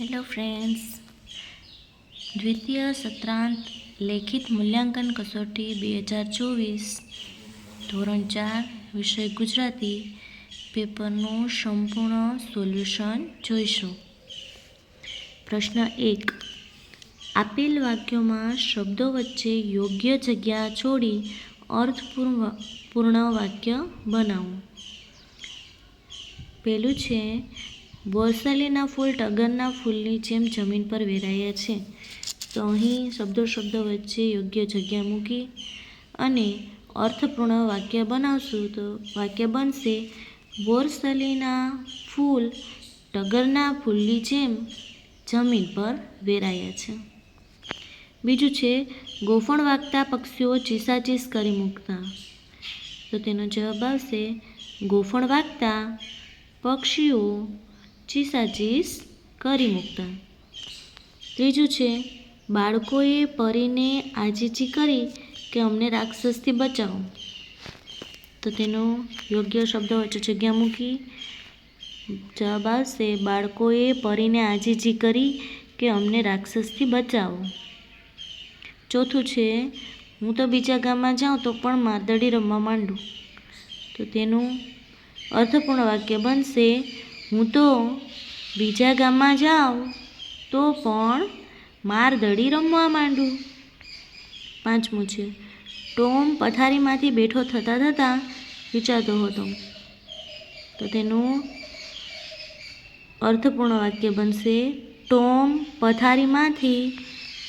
Hello friends દ્વિતીય સત્રાંત લેખિત મૂલ્યાંકન કસોટી બે હજાર ચોવીસ, ધોરણ ચાર, વિષય ગુજરાતી, પેપરનું સંપૂર્ણ સોલ્યુશન જોઈશું. પ્રશ્ન એક. આપેલ વાક્યોમાં શબ્દો વચ્ચે યોગ્ય જગ્યા છોડી અર્થપૂર્ણ પૂર્ણ વાક્ય બનાવો. પેલું છે બોરસલીના ફૂલ, ટગરના ફૂલની જેમ જમીન પર વેરાયા છે. તો અહીં શબ્દો શબ્દો વચ્ચે યોગ્ય જગ્યા મૂકી અને અર્થપૂર્ણ વાક્ય બનાવશું તો વાક્ય બનશે, બોરસલીના ફૂલ, ટગરના ફૂલની જેમ જમીન પર વેરાયા છે. બીજું છે, ગોફણ વાગતા પક્ષીઓ ચીસાચીસ કરી મૂકતા. તો તેનો જવાબ આવશે, ગોફણ વાગતા પક્ષીઓ ચીસાચીસ કરી મૂકતા. ત્રીજું છે, બાળકોએ પરીને આજીજી કરી કે અમને રાક્ષસથી બચાવો. તો તેનો યોગ્ય શબ્દ વચ્ચે જગ્યા મૂકી. જવાબ આવશે, બાળકોએ પરીને આજીજી કરી કે અમને રાક્ષસથી બચાવો. ચોથું છે, હું તો બીજા ગામમાં જાઉં તો પણ મારદડી રમવા માંડું. તો તેનું અર્થપૂર્ણ વાક્ય બનશે હું તો બીજા ગામમાં જાઉં તો પણ મારદડી રમવા માંડું. પાંચમું છે, ટોમ પથારીમાંથી બેઠો થતાં થતાં વિચારતો હતો. તો તેનું અર્થપૂર્ણ વાક્ય બનશે, ટોમ પથારીમાંથી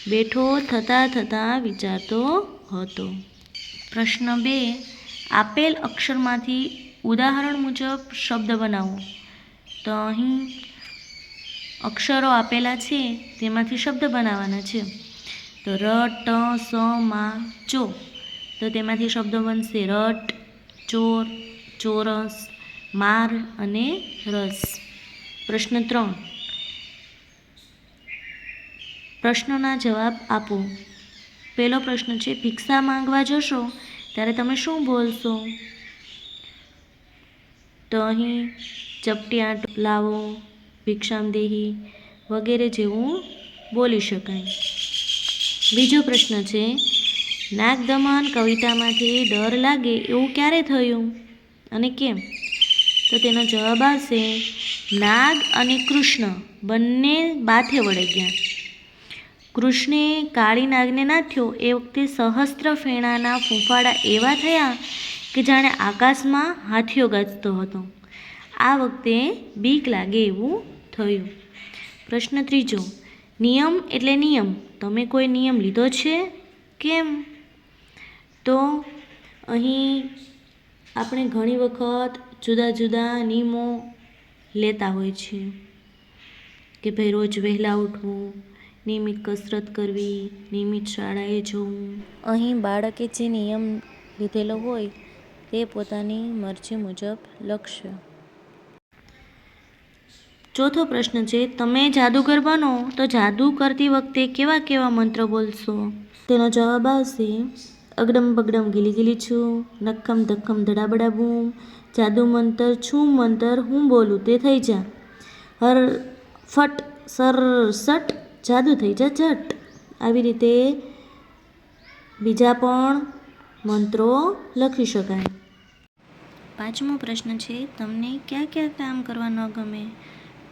બેઠો થતાં થતાં વિચારતો હતો. પ્રશ્ન બે, આપેલ અક્ષરમાંથી ઉદાહરણ મુજબ શબ્દ બનાવો. તો અહીં અક્ષરો આપેલા છે, તેમાંથી શબ્દ બનાવવાના છે. તો ર, ટ, સ, મા, ચો. તો તેમાંથી શબ્દો બનશે રટ, ચોર, ચોરસ, માર અને રસ. પ્રશ્ન ત્રણ. પ્રશ્નોના જવાબ આપો. પહેલો પ્રશ્ન છે, ભિક્ષા માંગવા જશો, ત્યારે તમે શું બોલશો? તો અહીં ચપટી આંટ લાવો, ભિક્ષામદેહી વગેરે જેવું બોલી શકાય. બીજો પ્રશ્ન છે, નાગદમન કવિતામાંથી ડર લાગે એવું ક્યારે થયું અને કેમ? તો તેનો જવાબ આવશે, નાગ અને કૃષ્ણ બંને બાથે વળી ગયા. કૃષ્ણે કાળી નાગને નાથ્યો એ વખતે સહસ્ત્ર ફેણાના ફૂંફાડા એવા થયા કે જાણે આકાશમાં હાથીઓ ગાજતો હતો. આ વખતે બીક લાગે એવું થયું. પ્રશ્ન ત્રીજો, નિયમ એટલે નિયમ. તમે કોઈ નિયમ લીધો છે? કેમ? તો અહીં આપણે ઘણી વખત જુદા જુદા નિયમો લેતા હોય છે કે ભાઈ રોજ વહેલા ઉઠવું, નિયમિત કસરત કરવી, નિયમિત શાળાએ જવું. અહીં બાળકે જે નિયમ લીધેલો હોય તે પોતાની મરજી મુજબ લખશે. ચોથો પ્રશ્ન છે, તમે જાદુગર બનો તો જાદુ કરતી વખતે કેવા કેવા મંત્ર બોલશો? તેનો જવાબ આવશે, અગડમ બગડમ ગીલી ગીલી છું, નક્કમ ધક્કમ ધડાબડા બૂમ જાદુ મંતર છું, મંતર હું બોલું તે થઈ જા. હર ફટ સર સટ, જાદુ થઈ જા ઝટ આવી રીતે બીજા પણ મંત્રો લખી શકાય. પાંચમો પ્રશ્ન છે, તમને ક્યાં ક્યાં કામ કરવા ન ગમે?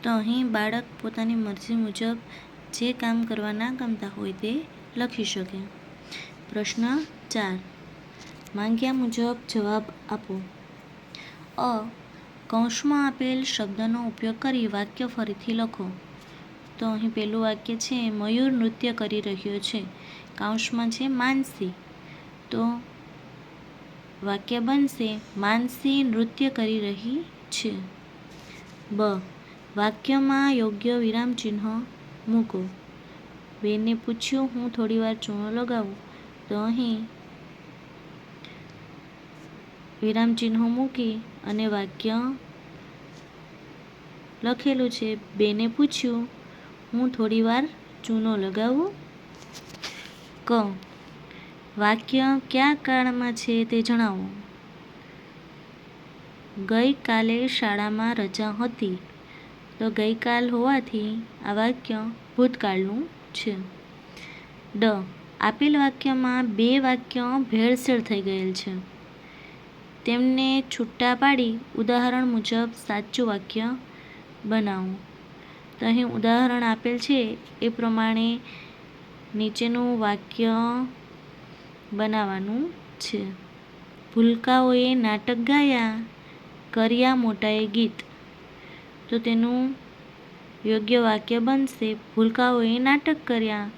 તો અહીં બાળક પોતાની મરજી મુજબ જે કામ કરવા ના ગમતા હોય તે લખી શકે. પ્રશ્ન ચાર. માંગ્યા મુજબ જવાબ આપો. અ. કૌંસમાં આપેલ શબ્દનો ઉપયોગ કરી વાક્ય ફરીથી લખો. તો અહીં પહેલું વાક્ય છે, મયુર નૃત્ય કરી રહ્યો છે. કૌંસમાં છે, માનસી. તો વાક્ય બનશે, માનસી નૃત્ય કરી રહી છે. બ. વાક્યમાં યોગ્ય વિરામ ચિહ્ન મૂકો. બેને પૂછ્યું, હું થોડી વાર ચૂનો લગાવું? તો અહીં વિરામ ચિહ્નો મૂકી અને વાક્ય લખેલું છે. બેને પૂછ્યું, હું થોડી વાર ચૂનો લગાવું? ક. વાક્ય કયા કાળમાં છે તે જણાવો. ગઈકાલે શાળામાં રજા હતી. તો ગઈકાલ હોવાથી આ વાક્ય ભૂતકાળનું છે. ડ. આપેલ વાક્યમાં બે વાક્ય ભેળસેળ થઈ ગયેલ છે. તેમને છૂટા પાડી ઉદાહરણ મુજબ સાચું વાક્ય બનાવો. તો અહીં ઉદાહરણ આપેલ છે, એ પ્રમાણે નીચેનું વાક્ય બનાવવાનું છે. ભૂલકાઓએ નાટક ગાયા, કર્યા મોટાએ ગીત. તો તેનું યોગ્ય વાક્ય બનશે. ભૂલકાઓએ નાટક કર્યા.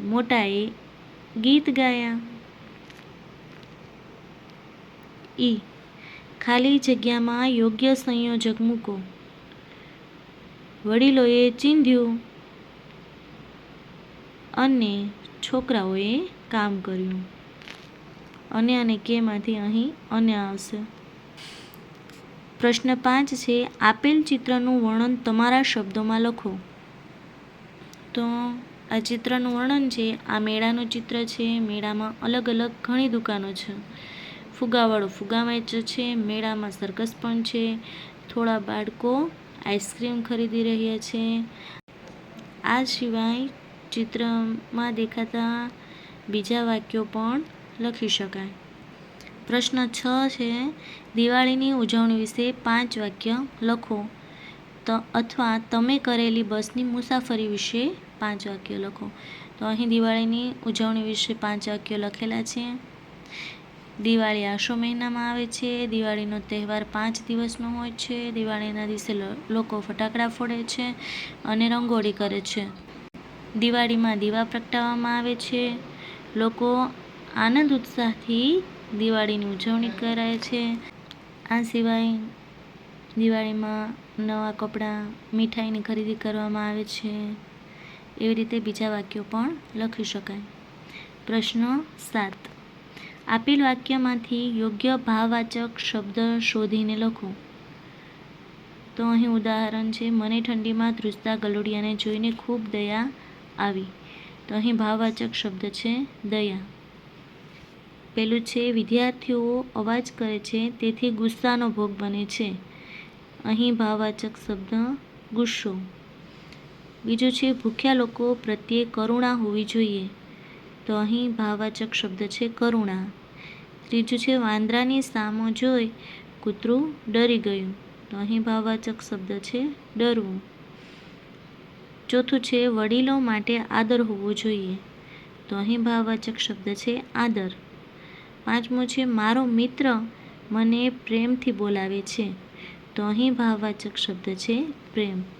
મોટાએ ગીત ગાયા. ઈ. ખાલી જગ્યામાં યોગ્ય સંયોજક મૂકો. વડીલોએ ચીંધ્યું અને છોકરાઓએ કામ કર્યું. અને અને કેમાંથી અહીં અને આવશે? પ્રશ્ન પાંચ છે, આપેલ ચિત્રનું વર્ણન તમારા શબ્દોમાં લખો. તો આ ચિત્રનું વર્ણન છે, આ મેળાનું ચિત્ર છે, મેળામાં અલગ અલગ ઘણી દુકાનો છે. ફુગાવાળો ફુગા વેચે છે, મેળામાં સર્કસ પણ છે, થોડા બાળકો આઈસ્ક્રીમ ખરીદી રહ્યા છે. આ સિવાય ચિત્રમાં દેખાતા બીજા વાક્યો પણ લખી શકાય. પ્રશ્ન છ છે, દિવાળીની ઉજવણી વિશે પાંચ વાક્ય લખો. તો અથવા તમે કરેલી બસની મુસાફરી વિશે પાંચ વાક્ય લખો. તો અહીં દિવાળીની ઉજવણી વિશે પાંચ વાક્યો લખેલા છે. દિવાળી આશો મહિનામાં આવે છે, દિવાળીનો તહેવાર પાંચ દિવસનો હોય છે, દિવાળીના દિવસે લોકો ફટાકડા ફોડે છે અને રંગોળી કરે છે. દિવાળીમાં દીવા પ્રગટાવવામાં આવે છે. લોકો આનંદ ઉત્સાહથી દિવાળીની ઉજવણી કરાય છે. આ સિવાય દિવાળીમાં નવા કપડાં, મીઠાઈની ખરીદી કરવામાં આવે છે. એવી રીતે બીજા વાક્યો પણ લખી શકાય. પ્રશ્ન સાત. આપેલ વાક્યમાંથી યોગ્ય ભાવવાચક શબ્દ શોધીને લખો. તો અહીં ઉદાહરણ છે, મને ઠંડીમાં ધ્રુજતા ગલુડિયાને જોઈને ખૂબ દયા આવી. તો અહીં ભાવવાચક શબ્દ છે, દયા. પેલું છે, વિદ્યાર્થીઓ અવાજ કરે છે, તેથી ગુસ્સાનો ભોગ બને છે. અહીં ભાવવાચક શબ્દ ગુસ્સો. બીજું છે, ભૂખ્યા લોકો પ્રત્યે કરુણા હોવી જોઈએ. તો અહીં ભાવવાચક શબ્દ છે, કરુણા. ત્રીજું છે, વાંદરાની સામો જોઈ કૂતરું ડરી ગયું. તો અહીં ભાવવાચક શબ્દ છે, ડરવું. ચોથું છે, વડીલો માટે આદર હોવો જોઈએ. તો અહીં ભાવવાચક શબ્દ છે, આદર. પાંચમું છે મારો મિત્ર મને પ્રેમથી બોલાવે છે. તો અહીં ભાવવાચક શબ્દ છે પ્રેમ.